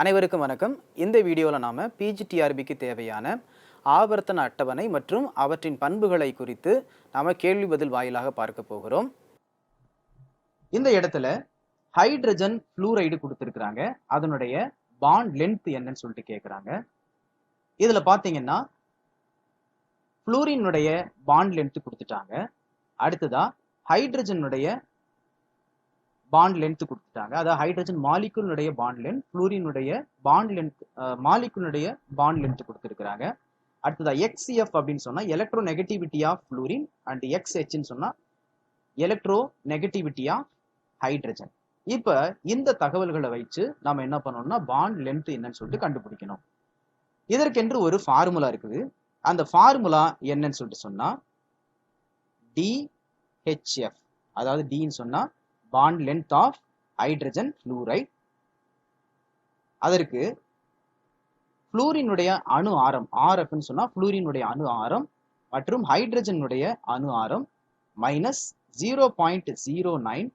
அனைவருக்கும் வணக்கம். இந்த வீடியோவில் நாம் பிஜிடிஆர்பிக்கு தேவையான ஆவர்த்தன அட்டவணை மற்றும் அவற்றின் பண்புகளை குறித்து நாம் கேள்வி பதில் வாயிலாக பார்க்க போகிறோம். இந்த இடத்துல ஹைட்ரஜன் ஃப்ளூரைடு கொடுத்துருக்குறாங்க. அதனுடைய பாண்ட் லென்த் என்னன்னு சொல்லிட்டு கேட்குறாங்க இதில் பார்த்தீங்கன்னா ஃப்ளூரினுடைய பாண்ட் லென்த் கொடுத்துட்டாங்க. அடுத்ததாக ஹைட்ரஜனுடைய பாண்ட் லென்த் கொடுத்துட்டாங்க. அதாவது ஹைட்ரஜன் மாலிகுலுடைய பாண்ட் லென்த் ஃப்ளூரினுடைய பாண்ட் லென்த் மாலிகுலுடைய பாண்ட் லென்த் கொடுத்துருக்குறாங்க. அடுத்ததா எக்ஸ்எஃப் அப்படின்னு சொன்னா electronegativity of fluorine and எக்ஸ்ஹெச்னு சொன்னா எலக்ட்ரோ நெகட்டிவிட்டி ஆஃப் ஹைட்ரஜன் இப்ப இந்த தகவல்களை வச்சு நம்ம என்ன பண்ணோம்னா பாண்ட் லென்த் என்னன்னு சொல்லிட்டு கண்டுபிடிக்கணும். இதற்கென்று ஒரு ஃபார்முலா இருக்குது. அந்த ஃபார்முலா என்னன்னு சொல்லிட்டு சொன்னா டிஹெச்எஃப் அதாவது டின்னு சொன்னா bond length of hydrogen fluoride அதற்கு ஃப்ளூரினுடைய அணு ஆரம் ஆர் அப்படின்னு சொன்னால் ஃப்ளூரினுடைய அணு ஆரம் மற்றும் ஹைட்ரஜனுடைய அணு ஆரம் minus zero point zero nine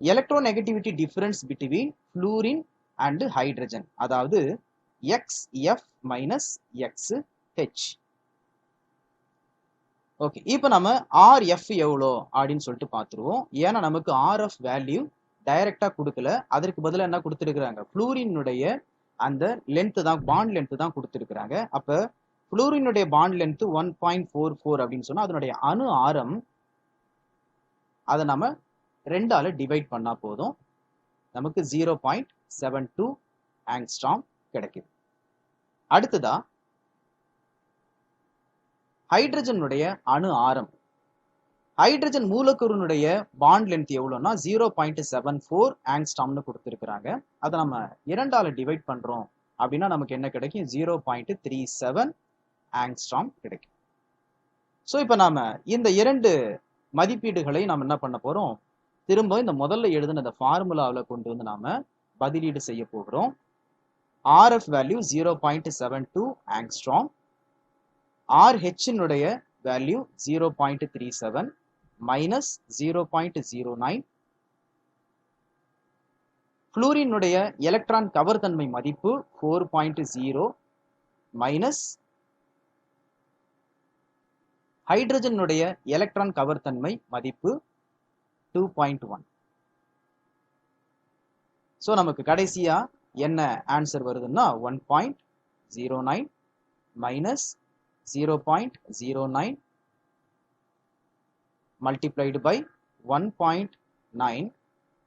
electronegativity difference between fluorine and hydrogen அதாவது X F minus X H okay இப்போ நம்ம ஆர்எஃப் எவ்வளோ அப்படின்னு சொல்லிட்டு பார்த்துருவோம் ஏன்னா நமக்கு ஆர்எஃப் வேல்யூ டைரெக்டாக கொடுக்கல. அதற்கு பதிலாக என்ன கொடுத்துருக்குறாங்க? ஃப்ளூரினுடைய அந்த லென்த்து தான் பாண்ட் லென்த்து தான் கொடுத்துருக்குறாங்க. அப்போ ஃப்ளூரினுடைய bond length one point four four அப்படின்னு சொன்னால் அதனுடைய அணு ஆரம் அதை நம்ம ரெண்டால் டிவைட் பண்ணால் போதும். நமக்கு zero point seven two angstrom கிடைக்குது. அடுத்ததாக ஹைட்ரஜனுடைய அணு ஆரம். ஹைட்ரஜன் மூலக்கூறினுடைய பாண்ட் லென்த் எவ்வளோனா ஜீரோ பாயிண்ட் செவன் ஃபோர் ஆங்ஸ்டாம்னு கொடுத்துருக்குறாங்க. அதை நம்ம இரண்டால டிவைட் பண்ணுறோம் அப்படின்னா நமக்கு என்ன கிடைக்கும்? Zero point three seven angstrom கிடைக்கும். ஸோ இப்போ நாம் இந்த இரண்டு மதிப்பீடுகளை நம்ம என்ன பண்ண போகிறோம் திரும்ப இந்த முதல்ல எழுதின இந்த ஃபார்முலாவில் கொண்டு வந்து நாம் பதிலீடு செய்ய போகிறோம். R F value zero point seven two angstrom ஆர்ஹெச்சினுடைய value zero point three seven minus zero point zero nine ஃப்ளூரினுடைய electron கவர் தன்மை மதிப்பு ஃபோர் பாயிண்ட் ஜீரோ மைனஸ் ஹைட்ரஜனுடைய எலக்ட்ரான் கவர் தன்மை மதிப்பு டூ பாயிண்ட் ஒன் ஸோ நமக்கு கடைசியாக என்ன ஆன்சர் வருதுன்னா one point zero nine minus 0.09 multiplied by 1.9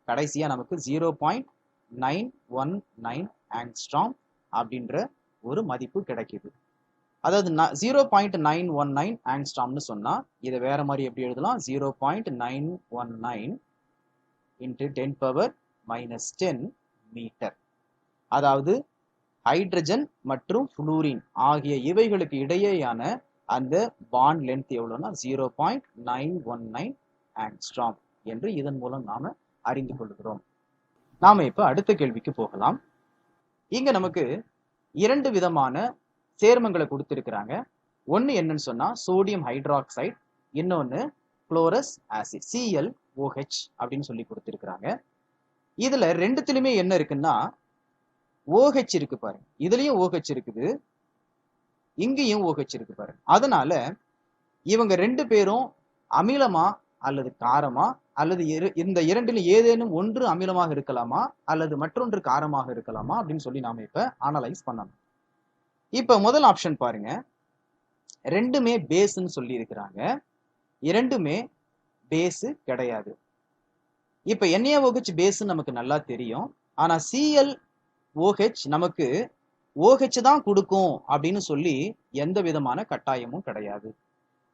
கடைசியா நமக்கு 0.919 ஆங்ஸ்ட்ராம் அப்படின்ற ஒரு மதிப்பு கிடைக்குது. அதாவது zero point nine one nine ஆங்ஸ்ட்ராம்னு சொன்னால் இதை வேற மாதிரி எப்படி எழுதலாம்? Zero point nine one nine into ten power minus ten metre அதாவது ஹைட்ரஜன் மற்றும் ஃப்ளூரின் ஆகிய இவைகளுக்கு இடையேயான அந்த பாண்ட் லென்த் எவ்வளோனா zero point nine one nine angstrom என்று இதன் மூலம் நாம அறிந்து கொள்கிறோம். நாம இப்போ அடுத்த கேள்விக்கு போகலாம். இங்க நமக்கு இரண்டு விதமான சேர்மங்களை கொடுத்துருக்குறாங்க. ஒன்று என்னன்னு சொன்னா சோடியம் ஹைட்ராக்சைடு இன்னொன்று chlorous acid C L O H அப்படின்னு சொல்லி கொடுத்துருக்குறாங்க. இதுல ரெண்டுத்திலுமே என்ன இருக்குன்னா ஓஹெச் இருக்கு பாருங்க இதுலயும் ஓஹெச் இருக்குது. இங்கேயும் ஓஹெச் இருக்கு பாருங்க அதனால இவங்க ரெண்டு பேரும் அமிலமா அல்லது காரமா அல்லது இந்த இரண்டில் ஏதேனும் ஒன்று அமிலமாக இருக்கலாமா அல்லது மற்றொன்று காரமாக இருக்கலாமா அப்படின்னு சொல்லி நாம இப்ப அனலைஸ் பண்ணணும். இப்ப முதல் ஆப்ஷன் பாருங்க. ரெண்டுமே பேஸ்ன்னு சொல்லி இருக்கிறாங்க. இரண்டுமே பேஸு கிடையாது. இப்ப NaOH பேஸ் நமக்கு நல்லா தெரியும். ஆனா சிஎல் ஓஹெச் நமக்கு ஓஹெச் தான் கொடுக்கும் அப்படின்னு சொல்லி எந்த விதமான கட்டாயமும் கிடையாது.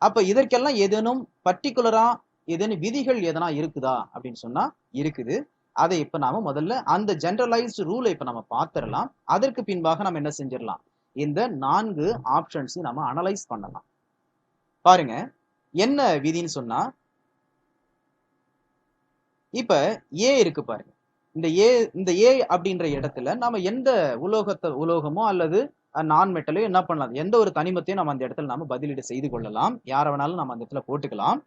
அப்ப இதற்கெல்லாம் ஏதேனும் பர்டிகுலரா ஏதேனும் விதிகள் எதனா இருக்குதா அப்படின்னு சொன்னா இருக்குது. அதை இப்ப நாம முதல்ல அந்த ஜென்ரலைஸ்டு ரூலை இப்ப நம்ம பார்த்துடலாம் அதற்கு பின்பாக நம்ம என்ன செஞ்சிடலாம்? இந்த நான்கு ஆப்ஷன்ஸையும் நம்ம அனலைஸ் பண்ணலாம். பாருங்க. என்ன விதின்னு சொன்னா இப்ப ஏ இருக்கு பாருங்க. இந்த ஏ இந்த ஏ அப்படின்ற இடத்துல நம்ம எந்த உலோகத்தை உலோகமோ அல்லது நான் மெட்டலையோ என்ன பண்ணலாம்? எந்த ஒரு தனிமத்தையும் நம்ம அந்த இடத்துல நம்ம பதிலீடு செய்து கொள்ளலாம். யாரை வேணாலும் நம்ம அந்த இடத்துல போட்டுக்கலாம்.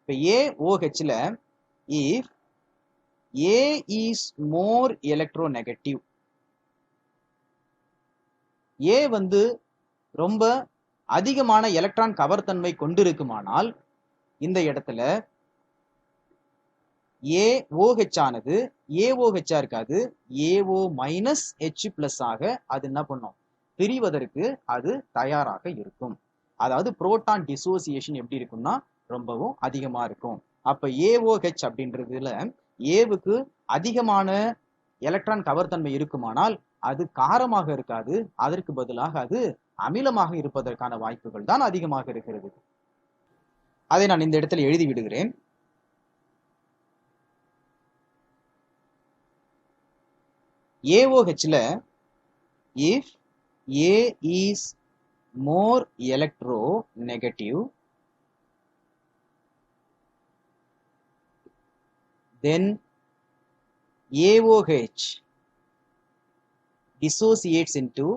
இப்ப ஏ ஓஹெச்ல if A is more electronegative A வந்து ரொம்ப அதிகமான எலக்ட்ரான் கவர்த்தன்மை கொண்டிருக்குமானால் இந்த இடத்துல ஏ ஓஹெச் ஆனது ஏஓஹெச்சாக இருக்காது. ஏஓ மைனஸ் ஹெச் பிளஸ் ஆக அது என்ன பண்ணும்? பிரிவதற்கு அது தயாராக இருக்கும். அதாவது புரோட்டான் டிசோசியேஷன் எப்படி இருக்கும்னா ரொம்பவும் அதிகமா இருக்கும். அப்ப ஏஓஹெச் அப்படின்றதுல ஏவுக்கு அதிகமான எலக்ட்ரான் கவர்த்தன்மை இருக்குமானால் அது காரமாக இருக்காது. அதற்கு பதிலாக அது அமிலமாக இருப்பதற்கான வாய்ப்புகள் தான் அதிகமாக இருக்கிறது. அதை நான் இந்த இடத்துல எழுதி விடுகிறேன். ஏஓஹெச்ல if A is more electronegative then A O H dissociates into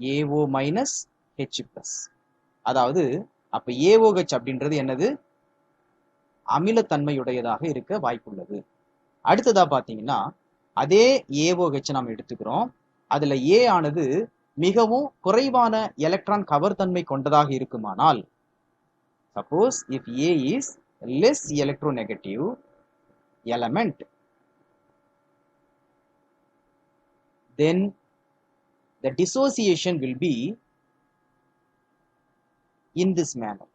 A O minus H plus அதாவது அப்போ ஏஓஹெச் அப்படின்றது என்னது? அமிலத்தன்மையுடையதாக இருக்க வாய்ப்புள்ளது. அடுத்ததாக பார்த்தீங்கன்னா அதே AOH நாம் எடுத்துக்கிறோம். அதுல ஏ ஆனது மிகவும் குறைவான எலக்ட்ரான் தன்மை கொண்டதாக இருக்குமானால் suppose if A is less electronegative element then the dissociation will be in this manner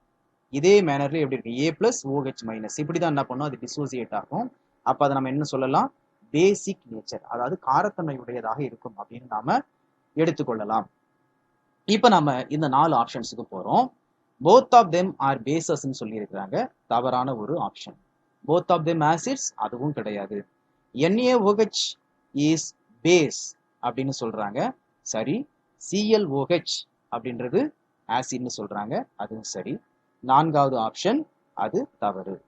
இதே மேனர்ல எப்படி இருக்கு? ஏ பிளஸ் ஓஹெச் மைனஸ் இப்படிதான் என்ன பண்ணும்? அது டிசோசியேட் ஆகும். அப்ப அதை நம்ம என்ன சொல்லலாம்? பேசிக் நேச்சர் அதாவது காரத்தன்மையுடையதாக இருக்கும் அப்படின்னு நாம எடுத்துக்கொள்ளலாம். இப்ப நம்ம இந்த நாலு ஆப்ஷன்ஸுக்கு போறோம். போத் ஆஃப் தெம் ஆர் பேசஸ்ன்னு சொல்லியிருக்கிறாங்க. தவறான ஒரு option both of them acids அதுவும் கிடையாது. NaOH இஸ் பேஸ் அப்படின்னு சொல்றாங்க. சரி. சிஎல்ஓஹெச் அப்படின்றது ஆசிட்னு சொல்றாங்க. அதுவும் சரி. நான்காவது ஆப்ஷன் அது தவறு.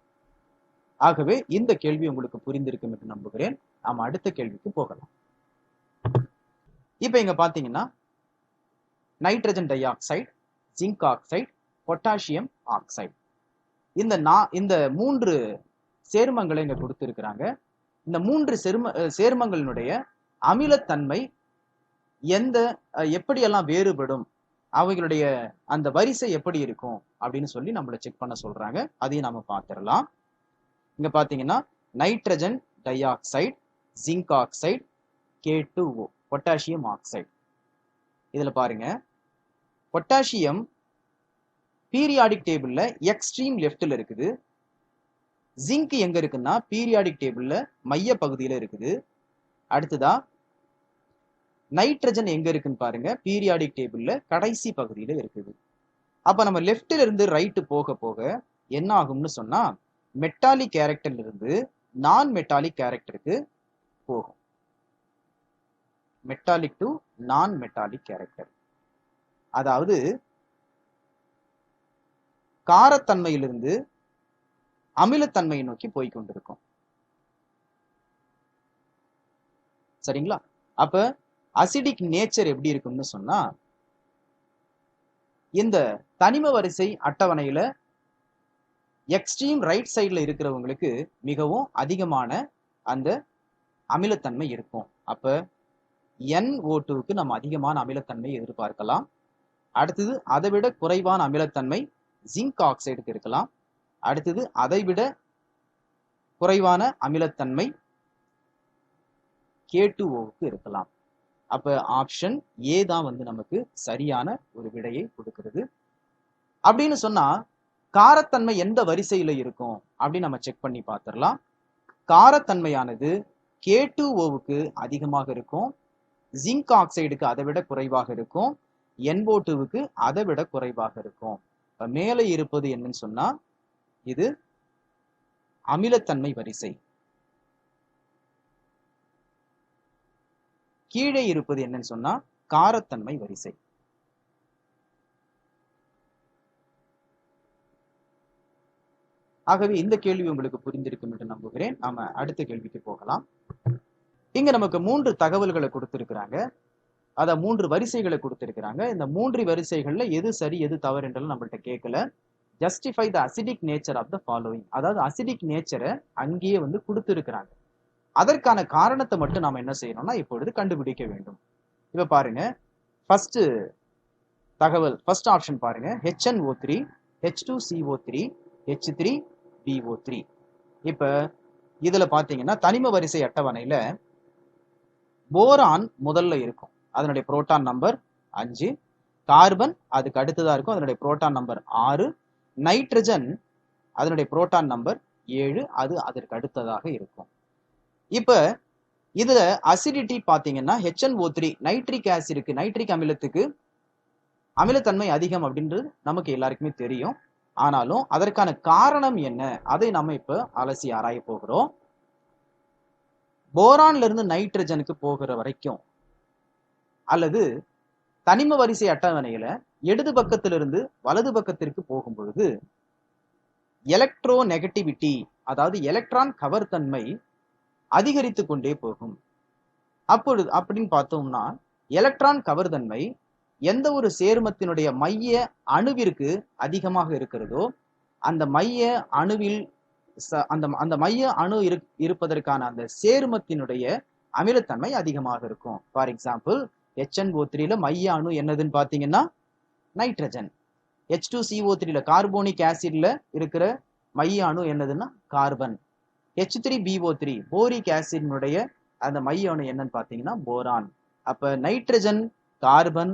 ஆகவே இந்த கேள்வி உங்களுக்கு புரிந்திருக்கும் என்று நம்புகிறேன். நாம அடுத்த கேள்விக்கு போகலாம். இப்போ இங்க பாத்தீங்கன்னா nitrogen dioxide zinc oxide potassium oxide இந்த நா இந்த மூன்று சேர்மங்களை இங்க கொடுத்துருக்கிறாங்க. இந்த மூன்று சேர்ம சேர்மங்களினுடைய அமிலத்தன்மை எந்த எப்படியெல்லாம் வேறுபடும் அவைகளுடைய அந்த வரிசை எப்படி இருக்கும் அப்படின்னு சொல்லி நம்மள செக் பண்ண சொல்றாங்க. அதையும் நாம பார்த்துடலாம். இங்க பாத்தீங்கன்னா nitrogen dioxide zinc oxide K two O potassium oxide இதில் பாருங்க. பொட்டாசியம் பீரியாடிக் டேபிளில் எக்ஸ்ட்ரீம் லெஃப்டில் இருக்குது. ஜிங்க் எங்கே இருக்குன்னா பீரியாடிக் டேபிளில் மைய பகுதியில் இருக்குது. அடுத்ததா நைட்ரஜன் எங்கே இருக்குன்னு பாருங்க. பீரியாடிக் டேபிளில் கடைசி பகுதியில் இருக்குது. அப்போ நம்ம லெஃப்ட்ல இருந்து ரைட்டு போக போக என்ன ஆகும்னு சொன்னால் மெட்டாலிக் கேரக்டர்ல இருந்து நான் மெட்டாலிக் கேரக்டருக்கு போகும். Metallic to non metallic character அதாவது காரத்தன்மையிலிருந்து அமிலத்தன்மையை நோக்கி போய் கொண்டிருக்கும். சரிங்களா? அப்ப அசிடிக் நேச்சர் எப்படி இருக்கும்னு சொன்னா இந்த தனிம வரிசை அட்டவணையில எக்ஸ்ட்ரீம் ரைட் சைடுல இருக்கிறவங்களுக்கு மிகவும் அதிகமான அந்த அமிலத்தன்மை இருக்கும். அப்ப NO2 டூக்கு நம்ம அதிகமான அமிலத்தன்மை எதிர்பார்க்கலாம். அடுத்தது அதை விட குறைவான அமிலத்தன்மை ஜிங்க் ஆக்சைடுக்கு இருக்கலாம். அடுத்தது அதை விட குறைவான அமிலத்தன்மை கே க்கு இருக்கலாம். அப்ப ஆப்ஷன் ஏ தான் வந்து நமக்கு சரியான ஒரு விடையை கொடுக்கிறது. அப்படின்னு சொன்னா காரத்தன்மை எந்த வரிசையில இருக்கும்? அப்படின்னு நம்ம செக் பண்ணி பார்த்துடலாம். காரத்தன்மையானது கே டூ ஓவுக்கு அதிகமாக இருக்கும். ஜிங்க் ஆக்சைடுக்கு அதை விட குறைவாக இருக்கும். NO2 டூவுக்கு அதை விட குறைவாக இருக்கும். இப்போ மேலே இருப்பது என்னன்னு சொன்னா இது அமிலத்தன்மை வரிசை. கீழே இருப்பது என்னன்னு சொன்னா காரத்தன்மை வரிசை. ஆகவே இந்த கேள்வி உங்களுக்கு புரிந்திருக்கும் என்று நம்புகிறேன். நாம அடுத்த கேள்விக்கு போகலாம். இங்க நமக்கு மூன்று தகவல்களை கொடுத்திருக்கிறாங்க. அத மூன்று வரிசைகளை கொடுத்திருக்கிறாங்க. இந்த மூன்று வரிசைகள்ல எது சரி எது தவறு என்றெல்லாம் நம்மள்ட்ட கேட்கல. Justify the acidic nature of the following அதாவது அசிடிக் நேச்சரை அங்கேயே வந்து கொடுத்துருக்கிறாங்க. அதற்கான காரணத்தை மட்டும் நாம என்ன செய்யணும்னா இப்பொழுது கண்டுபிடிக்க வேண்டும். இப்ப பாருங்க. ஃபர்ஸ்ட் தகவல் ஃபர்ஸ்ட் ஆப்ஷன் பாருங்க. H N O three H two C O three H three P O three இப்போ இதில் பார்த்தீங்கன்னா தனிம வரிசை அட்டவணையில் போரான் முதல்ல இருக்கும். அதனுடைய புரோட்டான் நம்பர் அஞ்சு. கார்பன் அதுக்கு அடுத்ததாக இருக்கும். அதனுடைய புரோட்டான் நம்பர் ஆறு. நைட்ரஜன் அதனுடைய புரோட்டான் நம்பர் ஏழு. அது அதற்கு அடுத்ததாக இருக்கும். இப்போ இதில் அசிடிட்டி பார்த்தீங்கன்னா H N O three nitric ஆசிடுக்கு nitric அமிலத்துக்கு அமிலத்தன்மை அதிகம் அப்படின்றது நமக்கு எல்லாருக்குமே தெரியும். ஆனாலும் அதற்கான காரணம் என்ன? அதை நம்ம இப்போ அலசி ஆராய போகிறோம். போரான்ல இருந்து நைட்ரஜனுக்கு போகிற வரைக்கும் அல்லது தனிம வரிசை அட்டவணையில இடது பக்கத்திலிருந்து வலது பக்கத்திற்கு போகும் பொழுது எலக்ட்ரோ நெகட்டிவிட்டி அதாவது எலக்ட்ரான் கவர்த்தன்மை அதிகரித்து கொண்டே போகும். அப்பொழுது அப்படின்னு பார்த்தோம்னா எலக்ட்ரான் கவர்தன்மை எந்த ஒரு சேர்மத்தினுடைய மைய அணுவிற்கு அதிகமாக இருக்கிறதோ அந்த மைய அணுவில் அந்த அந்த மைய அணு இரு இருப்பதற்கான அந்த சேர்மத்தினுடைய அமிலத்தன்மை அதிகமாக இருக்கும். ஃபார் எக்ஸாம்பிள் ஹெச்என்ஓ த்ரீல மைய அணு என்னதுன்னு பார்த்தீங்கன்னா nitrogen H two C O த்ரீல கார்போனிக் ஆசிட்ல இருக்கிற மைய அணு என்னதுன்னா carbon H three P O three boric ஆசிட்னுடைய அந்த மைய அணு என்னன்னு பார்த்தீங்கன்னா போரான் அப்ப நைட்ரஜன் கார்பன்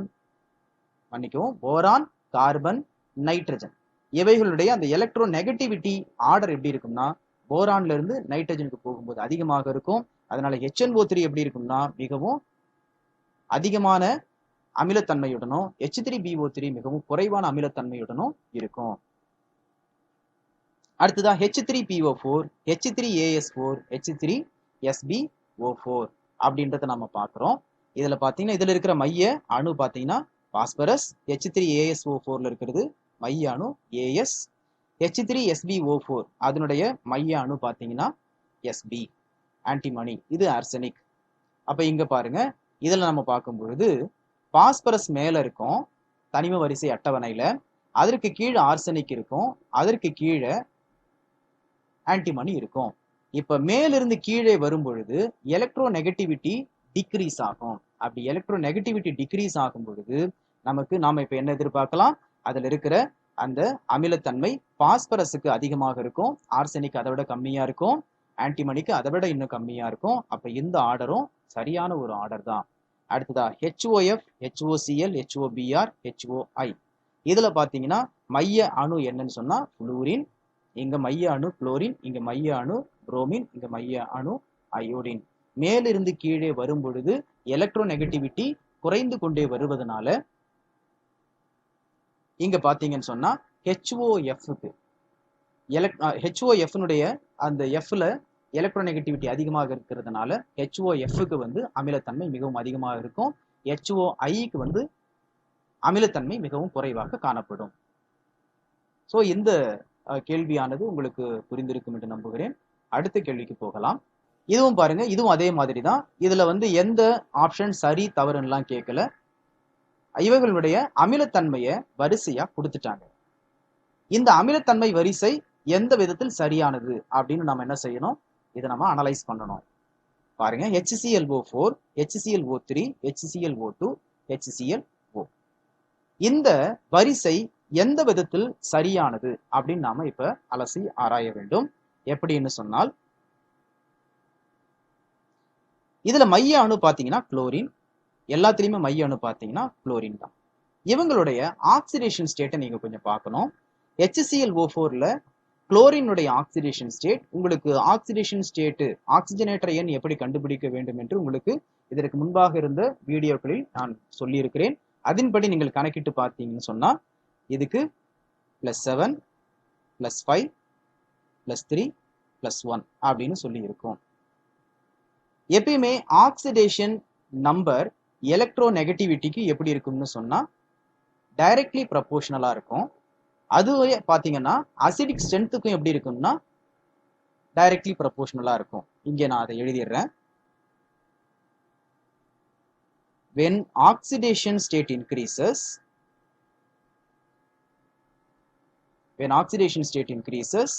மன்னிக்கவும் போரான் கார்பன் நைட்ரஜன் இவைகளுடைய அந்த எலக்ட்ரோ நெகட்டிவிட்டி ஆர்டர் எப்படி இருக்கும்னா போரான்ல இருந்து நைட்ரஜனுக்கு போகும்போது அதிகமாக இருக்கும். அதனால ஹெச்என்ஓ த்ரீ எப்படி இருக்கும்னா மிகவும் அதிகமான அமிலத்தன்மையுடனும் H three P O three மிகவும் குறைவான அமிலத்தன்மையுடனும் இருக்கும். அடுத்ததா H three P O four H three A S four H three S B O four அப்படின்றத நம்ம பார்க்குறோம். இதில் பார்த்தீங்கன்னா இதில் இருக்கிற மைய அணு பார்த்தீங்கன்னா பாஸ்பரஸ் ஹெச் த்ரீ ஏஎஸ்ஓ ஃபோரில் இருக்கிறது மைய அணு A S H three S B O four அதனுடைய மைய அணு பார்த்தீங்கன்னா எஸ்பி ஆன்டிமணி இது ஆர்சனிக் அப்போ இங்கே பாருங்க இதில் நம்ம பார்க்கும் பொழுது பாஸ்பரஸ் மேலே இருக்கும் தனிம வரிசை அட்டவணையில். அதற்கு கீழே ஆர்சனிக் இருக்கும் அதற்கு கீழே ஆன்டிமணி இருக்கும். இப்ப மேலிருந்து கீழே வரும் பொழுது எலக்ட்ரோ நெகட்டிவிட்டி டிக்ரீஸ் ஆகும். அப்படி எலக்ட்ரோ நெகட்டிவிட்டி டிக்ரீஸ் ஆகும் பொழுது நமக்கு நாம இப்ப என்ன எதிர்பார்க்கலாம்? அதில் இருக்கிற அந்த அமிலத்தன்மை பாஸ்பரஸுக்கு அதிகமாக இருக்கும். ஆர்சனிக் அதை விட கம்மியாக இருக்கும். ஆன்டிமணிக்கு அதை விட இன்னும் கம்மியாக இருக்கும். அப்போ இந்த ஆர்டரும் சரியான ஒரு ஆர்டர் தான். அடுத்ததா ஹெச்ஓஎஃப் ஹெச்ஓசிஎல் ஹெச்ஓபிஆர் ஹெச்ஓஐ இதில் பார்த்தீங்கன்னா மைய அணு என்னன்னு சொன்னால் குளூரின் இங்கே மைய அணு குளோரின் இங்கே மைய அணு புரோமின் இங்கே மைய அணு அயோடின் மேலிருந்து கீழே வரும் பொழுது எலக்ட்ரோ நெகட்டிவிட்டி குறைந்து கொண்டே வருவதனால இங்க பாத்தீங்கன்னு சொன்னா ஹெச்ஓஎஃப்க்கு எலக் ஹெச்ஓஎஃப்னுடைய அந்த எஃப்ல எலக்ட்ரோ நெகட்டிவிட்டி அதிகமாக இருக்கிறதுனால ஹெச்ஓஎஃப்க்கு வந்து அமிலத்தன்மை மிகவும் அதிகமாக இருக்கும். ஹெச்ஓஐக்கு வந்து அமிலத்தன்மை மிகவும் குறைவாக காணப்படும். ஸோ இந்த கேள்வியானது உங்களுக்கு புரிந்திருக்கும் என்று நம்புகிறேன். அடுத்த கேள்விக்கு போகலாம். இதுவும் பாருங்க இதுவும் அதே மாதிரி தான் இதுல வந்து எந்த ஆப்ஷன் சரி தவறுன்னெலாம் கேட்கல இவர்களுடைய அமிலத்தன்மையை வரிசையா கொடுத்துட்டாங்க. இந்த அமிலத்தன்மை வரிசை எந்த விதத்தில் சரியானது அப்படின்னு நம்ம என்ன செய்யணும்? இதை நம்ம அனலைஸ் பண்ணணும். பாருங்க H C L O four H C L O three H C L O two H C L O இந்த வரிசை எந்த விதத்தில் சரியானது அப்படின்னு நாம இப்ப அலசி ஆராய வேண்டும். எப்படின்னு சொன்னால் இதுல மைய அணு பாத்தீங்கன்னா குளோரின் எல்லாத்துலேயுமே மைய அணு குளோரின் தான். இவங்களுடைய ஆக்சிடேஷன் ஸ்டேட்டை நீங்கள் கொஞ்சம் பார்க்கணும். ஹெச்சிஎல் ஓ ஃபோர்ல குளோரினுடைய ஆக்சிடேஷன் ஸ்டேட் உங்களுக்கு ஆக்சிடேஷன் ஸ்டேட்டு ஆக்சிஜனேட்டரை எண் எப்படி கண்டுபிடிக்க வேண்டும் என்று உங்களுக்கு இதற்கு முன்பாக இருந்த வீடியோக்களில் நான் சொல்லியிருக்கிறேன். அதன்படி நீங்கள் கணக்கிட்டு பார்த்தீங்கன்னு சொன்னா இதுக்கு plus seven plus five plus three plus one அப்படின்னு சொல்லி இருக்கும் எப்பயுமே ஆக்சிடேஷன் நம்பர் எலக்ட்ரோ நெகட்டிவிட்டிக்கு எப்படி இருக்கும்னு சொன்னால் டைரக்ட்லி ப்ரப்போர்ஷனலாக இருக்கும். அதுவே பார்த்தீங்கன்னா அசிடிக் ஸ்ட்ரென்த்துக்கும் எப்படி இருக்கும்னா டைரக்ட்லி ப்ரப்போர்ஷனலாக இருக்கும். இங்கே நான் அதை எழுதிடுறேன். When oxidation state increases when oxidation state increases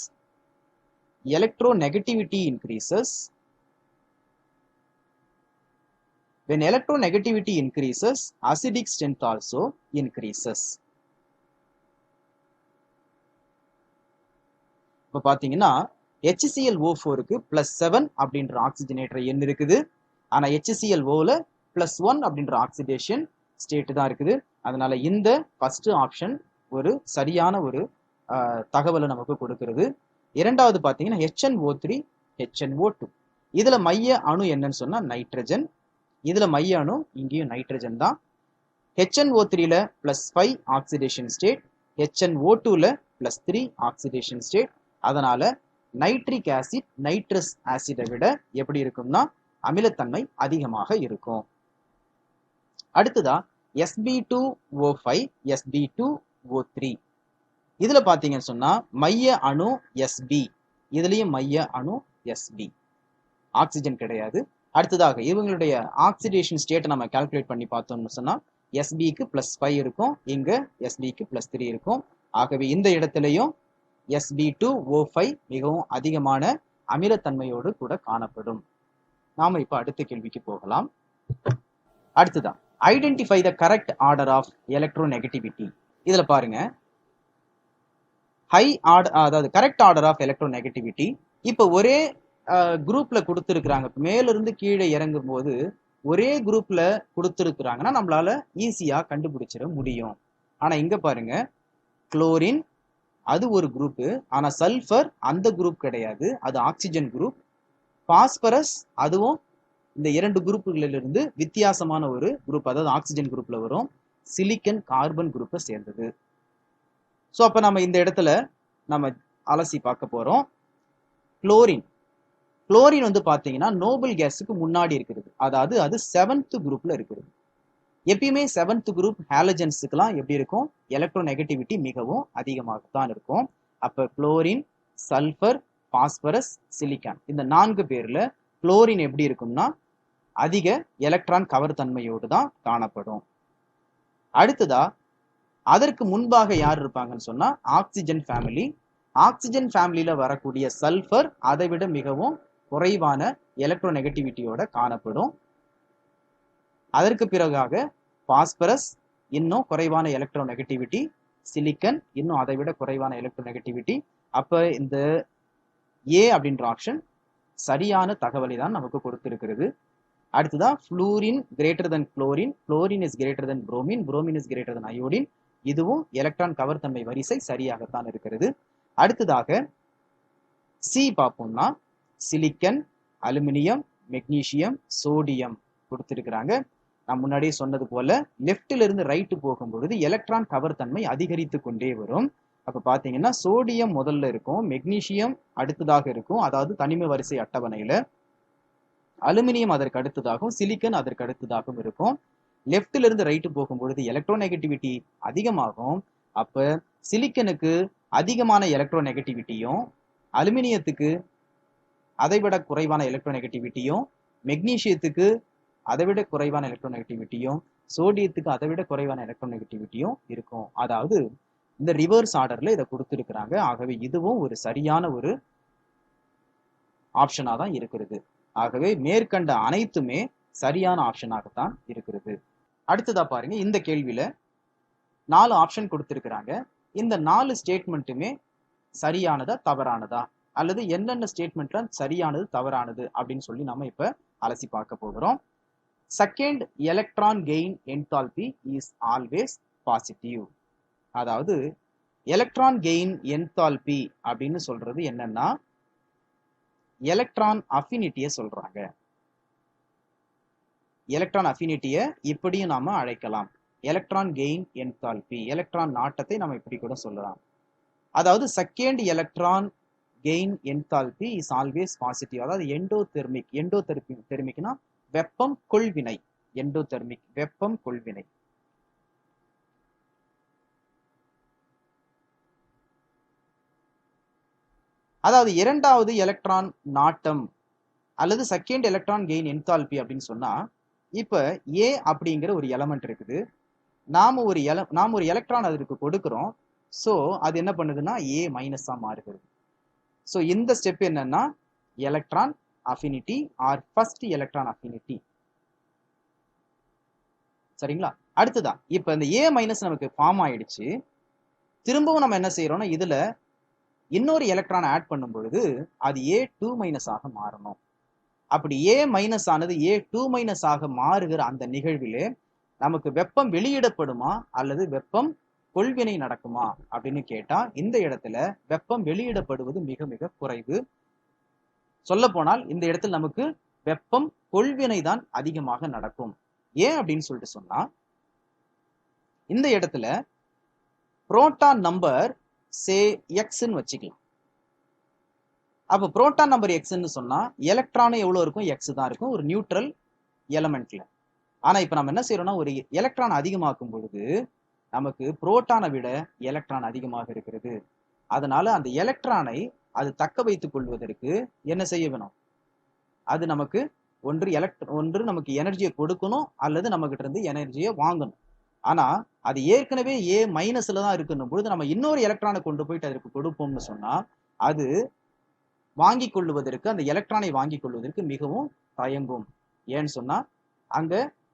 electronegativity increases when electronegativity increases acidic strength also increases. இப்போ பார்த்தீங்கன்னா ஹெச்சிசிஎல் ஓ ஃபோருக்கு ப்ளஸ் செவன் அப்படின்ற ஆக்சிஜனேட்டர் எண் இருக்குது. ஆனால் ஹெச்சிசிஎல் ஓவில் ப்ளஸ் ஒன் அப்படின்ற ஆக்சிடேஷன் ஸ்டேட் தான் இருக்குது. அதனால இந்த ஃபர்ஸ்ட் ஆப்ஷன் ஒரு சரியான ஒரு தகவலை நமக்கு கொடுக்கிறது. இரண்டாவது பார்த்தீங்கன்னா ஹெச்என் ஓ த்ரீ ஹெச்என் ஓ டூ இதில் மைய அணு என்னன்னு சொன்னால் நைட்ரஜன் இதில் மைய அணு இங்கேயும் நைட்ரஜன் தான். ஹெச்என் ஓ த்ரீல plus five oxidation state H N O டூல பிளஸ் த்ரீ ஆக்சிடேஷன் ஸ்டேட் அதனால நைட்ரிக் ஆசிட் நைட்ரஸ் ஆசிடை விட எப்படி இருக்கும்னா அமிலத்தன்மை அதிகமாக இருக்கும். அடுத்ததா S B two O five S B two O three இதுல பாத்தீங்கன்னு சொன்னா மைய அணு எஸ்பி இதுலயும் மைய அணு எஸ்பி ஆக்சிஜன் கிடையாது. அடுத்ததாக இவங்களுடைய ஆக்சிடேஷன் ஸ்டேட்டை நம்ம கால்குலேட் பண்ணி பார்த்தோம்னு சொன்னால் எஸ்பிக்கு ப்ளஸ் ஃபைவ் இருக்கும் இங்க எஸ்பிக்கு பிளஸ் த்ரீ இருக்கும். ஆகவே இந்த இடத்துலையும் எஸ்பி டூ ஓ ஃபைவ் மிகவும் அதிகமான அமிலத்தன்மையோடு கூட காணப்படும். நாம இப்போ அடுத்த கேள்விக்கு போகலாம். அடுத்ததான் identify the correct order of electronegativity இதில் பாருங்க. ஹை ஆர்டர் அதாவது correct order of electronegativity இப்போ ஒரே குரூப்ல கொடுத்துருக்குறாங்க. மேலிருந்து கீழே இறங்கும் போது ஒரே குரூப்ல கொடுத்துருக்குறாங்கன்னா நம்மளால ஈஸியா கண்டுபிடிச்சிட முடியும். ஆனா இங்க பாருங்க. குளோரின் அது ஒரு குரூப்பு. ஆனா சல்ஃபர் அந்த குரூப் கிடையாது. அது ஆக்சிஜன் குரூப். பாஸ்பரஸ் அதுவும் இந்த இரண்டு குரூப்புகளிலிருந்து வித்தியாசமான ஒரு குரூப். அதாவது ஆக்சிஜன் குரூப்ல வரும். சிலிக்கன் கார்பன் குரூப்பை சேர்ந்தது. ஸோ அப்போ நம்ம இந்த இடத்துல நம்ம அலசி பார்க்க போறோம். குளோரின். குளோரின் வந்து பார்த்தீங்கன்னா நோபல் கேஸுக்கு முன்னாடி இருக்கிறது அதாவது அது செவன்த் குரூப்ல இருக்கிறது எப்பயுமே செவன்த் குரூப் ஹேலஜன்ஸுக்கெல்லாம் எப்படி இருக்கும்? எலக்ட்ரோ நெகட்டிவிட்டி மிகவும் அதிகமாக தான் இருக்கும். அப்போ குளோரின் சல்ஃபர் பாஸ்பரஸ் சிலிக்கான் இந்த நான்கு பேர்ல குளோரின் எப்படி இருக்கும்னா அதிக எலக்ட்ரான் கவர் தன்மையோடு தான் காணப்படும். அடுத்ததா அதற்கு முன்பாக யார் இருப்பாங்கன்னு சொன்னா ஆக்சிஜன் ஃபேமிலி ஆக்சிஜன் ஃபேமிலியில வரக்கூடிய சல்ஃபர் அதை விட மிகவும் குறைவான எலக்ட்ரோ நெகட்டிவிட்டியோட காணப்படும். அதற்கு பிறகாக பாஸ்பரஸ் இன்னும் குறைவான எலக்ட்ரோ நெகட்டிவிட்டி சிலிக்கன் இன்னும் அதை விட குறைவான எலக்ட்ரோ நெகட்டிவிட்டி அப்ப இந்த ஏ அப்படின்ற ஆப்ஷன் சரியான தகவலை தான் நமக்கு கொடுத்திருக்கிறது. அடுத்ததான் fluorine greater than chlorine chlorine is greater than bromine bromine is greater than iodine இதுவும் எலக்ட்ரான் கவர் தன்மை வரிசை சரியாகத்தான் இருக்கிறது. அடுத்ததாக சி பார்ப்போம்னா சிலிக்கன் அலுமினியம் மெக்னீசியம் சோடியம் கொடுத்துருக்குறாங்க. நான் முன்னாடியே சொன்னது போல லெஃப்ட்ல இருந்து ரைட்டு போகும்பொழுது எலக்ட்ரான் கவர் தன்மை அதிகரித்து கொண்டே வரும். அப்ப பாத்தீங்கன்னா சோடியம் முதல்ல இருக்கும் மெக்னீஷியம் அடுத்ததாக இருக்கும் அதாவது தனிம வரிசை அட்டவணையில. அலுமினியம் அதற்கு அடுத்ததாகவும் சிலிக்கன் அதற்கு அடுத்ததாகவும் இருக்கும். லெஃப்ட்ல இருந்து ரைட்டு போகும்பொழுது எலக்ட்ரோநெகட்டிவிட்டி நெகட்டிவிட்டி அதிகமாகும். அப்ப சிலிக்கனுக்கு அதிகமான எலக்ட்ரோ நெகட்டிவிட்டியும் அலுமினியத்துக்கு அதை விட குறைவான எலக்ட்ரோநெகட்டிவிட்டியும் மெக்னீஷியத்துக்கு அதை விட குறைவான எலக்ட்ரோநெகட்டிவிட்டியும் சோடியத்துக்கு அதை விட குறைவான எலக்ட்ரோநெகட்டிவிட்டியும் இருக்கும். அதாவது இந்த ரிவர்ஸ் ஆர்டர்ல இதை கொடுத்துருக்குறாங்க. ஆகவே இதுவும் ஒரு சரியான ஒரு ஆப்ஷனாக தான் இருக்கிறது. ஆகவே மேற்கண்ட அனைத்துமே சரியான ஆப்ஷனாகத்தான் இருக்கிறது. அடுத்ததா பாருங்க இந்த கேள்வியில நாலு ஆப்ஷன் கொடுத்துருக்குறாங்க. இந்த நாலு ஸ்டேட்மெண்ட்டுமே சரியானதா தவறானதா? அல்லது என்னென்ன ஸ்டேட்மெண்ட்ல சரியானது தவறானது அப்படின்னு சொல்லி நம்ம இப்ப அலசி பார்க்க போகிறோம். Second electron gain enthalpy is always positive அதாவது எலக்ட்ரான் கெயின் என்தால்பி அப்படின்னு சொல்றது என்னன்னா எலக்ட்ரான் அஃபினிட்டியை சொல்றாங்க. எலக்ட்ரான் அஃபினிட்டியை இப்படியும் நாம அழைக்கலாம். எலக்ட்ரான் கெயின் என்தால்பி எலக்ட்ரான் நாட்டத்தை நம்ம இப்படி கூட சொல்லலாம். அதாவது second electron gain enthalpy is always positive அதாவது எண்டோ தெர்மிக் எண்டோ தெர்மிக்னா வெப்பம் கொள்வினை. எண்டோ தெர்மிக் வெப்பம் கொள்வினை. அதாவது இரண்டாவது எலக்ட்ரான் நாட்டம் அல்லது செகண்ட் எலக்ட்ரான் கெயின் என்தால்பி அப்படின்னு சொன்னா இப்ப ஏ அப்படிங்கிற ஒரு எலமெண்ட் இருக்குது. நாம ஒரு எல நாம ஒரு எலக்ட்ரான் அதற்கு கொடுக்கிறோம். ஸோ அது என்ன பண்ணுதுன்னா ஏ மைனஸாக மாறுகிறது. ஸோ இந்த ஸ்டெப் என்னன்னா electron affinity or first electron affinity சரிங்களா? அடுத்ததா இப்போ இந்த ஏ மைனஸ் நமக்கு ஃபார்ம் ஆயிடுச்சு. திரும்பவும் நம்ம என்ன செய்யறோம்னா இதுல இன்னொரு எலக்ட்ரான் ஆட் பண்ணும் பொழுது அது ஏ டூ மைனஸ் ஆக மாறணும். அப்படி ஏ மைனஸ் ஆனது ஏ டூ மைனஸ் ஆக மாறுகிற அந்த நிகழ்விலே நமக்கு வெப்பம் வெளியிடப்படுமா அல்லது வெப்பம் கொள்வினை நடக்குமா அப்படின்னு கேட்டா இந்த இடத்துல வெப்பம் வெளியிடப்படுவது மிக மிக குறைவு. சொல்ல போனால் இந்த இடத்துல நமக்கு வெப்பம் கொள்வினை தான் அதிகமாக நடக்கும். ஏன் அப்படின்னு சொல்லிட்டு சொன்னா இந்த இடத்துல புரோட்டான் நம்பர் சே எக்ஸ்ன்னு வச்சுக்கலாம். அப்போ புரோட்டான் நம்பர் எக்ஸ்ன்னு சொன்னா எலக்ட்ரானும் எவ்வளவு இருக்கும்? எக்ஸ் தான் இருக்கும். ஒரு நியூட்ரல் எலமெண்ட்ல. ஆனா இப்ப நம்ம என்ன செய்யறோம்னா ஒரு எலக்ட்ரான் அதிகமாக்கும் பொழுது நமக்கு புரோட்டானை விட எலக்ட்ரான் அதிகமாக இருக்கிறது. அதனால அந்த எலக்ட்ரானை அது தக்க வைத்துக் கொள்வதற்கு என்ன செய்ய வேணும்? அது நமக்கு ஒன்று எலக்ட் ஒன்று நமக்கு எனர்ஜியை கொடுக்கணும் அல்லது நம்ம கிட்ட இருந்து எனர்ஜியை வாங்கணும். ஆனா அது ஏற்கனவே ஏ மைனஸ்ல தான் இருக்குன்னும் பொழுது நம்ம இன்னொரு எலக்ட்ரானை கொண்டு போயிட்டு அதற்கு கொடுப்போம்னு சொன்னா அது வாங்கி கொள்வதற்கு அந்த எலக்ட்ரானை வாங்கி கொள்வதற்கு மிகவும் தயங்கும். ஏன்னு சொன்னா அங்க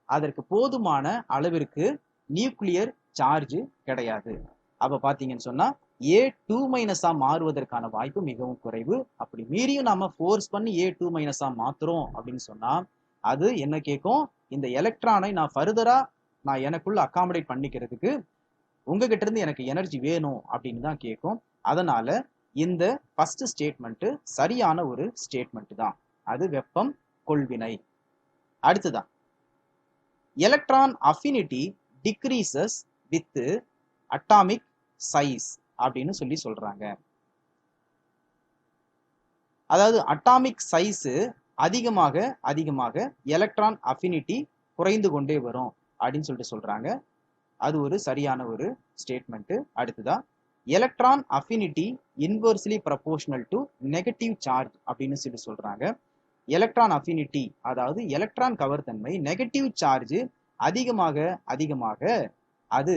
அதற்கு போதுமான அளவிற்கு நியூக்ளியர் சார்ஜ் கிடையாது. அப்ப பாத்தீங்கன்னு சொன்னா ஏ டூ மைனஸா மாறுவதற்கான வாய்ப்பு மிகவும் குறைவு. அப்படி மீறியும் நாம ஃபோர்ஸ் பண்ணி ஏ டூ மைனஸா மாத்துறோம் அப்படின்னு சொன்னா அது என்ன கேட்கும் இந்த எலக்ட்ரானை நான் ஃபர்தரா நான் எனக்குள்ள அகாமடேட் பண்ணிக்கிறதுக்கு உங்ககிட்ட இருந்து எனக்கு எனர்ஜி வேணும் அப்படின்னு தான் கேட்கும் அதனால இந்த ஃபர்ஸ்ட் ஸ்டேட்மெண்ட் சரியான ஒரு ஸ்டேட்மெண்ட் தான். அது வெப்பம் கொள்வினை. அடுத்துதான் electron affinity decreases with atomic size அப்படின்னு சொல்லி சொல்றாங்க. அதாவது அட்டாமிக் சைஸ் அதிகமாக அதிகமாக எலக்ட்ரான் அஃபினிட்டி குறைந்து கொண்டே வரும் அப்படின்னு சொல்லிட்டு சொல்றாங்க. அது ஒரு சரியான ஒரு ஸ்டேட்மெண்ட்டு அடுத்ததா electron affinity inversely proportional to negative charge அப்படின்னு சொல்லி சொல்றாங்க. எலக்ட்ரான் அஃபினிட்டி அதாவது எலக்ட்ரான் தன்மை நெகட்டிவ் சார்ஜ் அதிகமாக அதிகமாக அது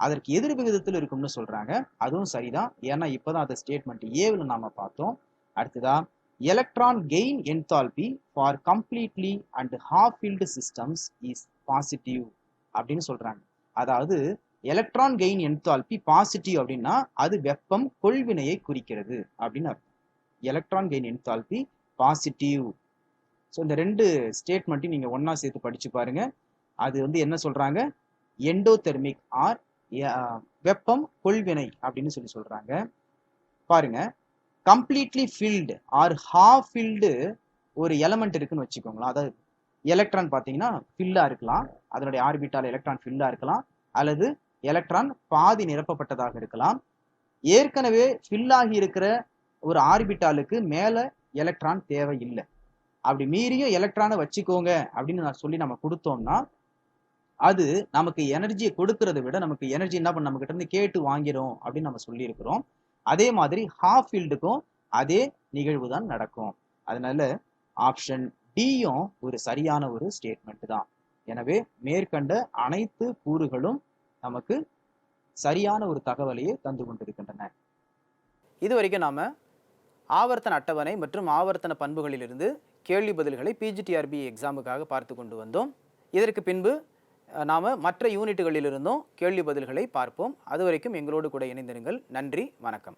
அதற்கு எதிர் விகிதத்தில் இருக்கும்னு சொல்றாங்க. அதுவும் சரிதான். ஏன்னா இப்போதான் அந்த ஸ்டேட்மெண்ட் ஏவில் நாம பார்த்தோம். அடுத்ததா electron gain enthalpy for completely and half filled systems is positive அப்படின்னு சொல்றாங்க. அதாவது எலக்ட்ரான் கெயின் என்தால்பி பாசிட்டிவ் அப்படின்னா அது வெப்பம் கொள்வினையை குறிக்கிறது அப்படின்னு அர்த்தம். Electron gain enthalpy positive so இந்த ரெண்டு ஸ்டேட்மெண்ட்டையும் நீங்கள் ஒன்னா சேர்த்து படிச்சு பாருங்க. அது வந்து என்ன சொல்றாங்க? எண்டோதெர்மிக் ஆர் வெப்பம் கொள்வினை அப்படின்னு சொல்லி சொல்றாங்க. பாருங்க. Completely filled or half filled ஒரு எலமெண்ட் இருக்குன்னு வச்சுக்கோங்களேன். அதாவது எலக்ட்ரான் பார்த்தீங்கன்னா ஃபில்லாக இருக்கலாம். அதனுடைய ஆர்பிட்டால் எலக்ட்ரான் ஃபில்லாக இருக்கலாம். அல்லது எலக்ட்ரான் பாதி நிரப்பப்பட்டதாக இருக்கலாம். ஏற்கனவே ஃபில்லாகி இருக்கிற ஒரு ஆர்பிட்டாலுக்கு மேலே எலக்ட்ரான் தேவையில்லை. அப்படி மீறியும் எலக்ட்ரானை வச்சுக்கோங்க அப்படின்னு நான் சொல்லி நம்ம கொடுத்தோம்னா அது நமக்கு எனர்ஜியை கொடுக்கறதை விட நமக்கு எனர்ஜி என்ன பண்ண நம்மகிட்ட இருந்து கேட்டு வாங்கிடும் அப்படின்னு நம்ம சொல்லியிருக்கிறோம். அதே மாதிரி ஹாஃப் ஃபீல்டுக்கும் அதே நிகழ்வு தான் நடக்கும். அதனால ஆப்ஷன் டியும் ஒரு சரியான ஒரு ஸ்டேட்மெண்ட் தான். எனவே மேற்கண்ட அனைத்து கூறுகளும் நமக்கு சரியான ஒரு தகவலையே தந்து கொண்டிருக்கின்றன. இது வரைக்கும் நாம் ஆவர்த்தன அட்டவணை மற்றும் ஆவர்த்தன பண்புகளிலிருந்து கேள்வி பதில்களை பிஜிடிஆர்பி எக்ஸாமுக்காக பார்த்து கொண்டு வந்தோம். இதற்கு பின்பு நாம் மற்ற யூனிட்டுகளிலிருந்தும் கேள்வி பதில்களை பார்ப்போம். அது வரைக்கும் எங்களோடு கூட இணைந்திருங்கள். நன்றி வணக்கம்.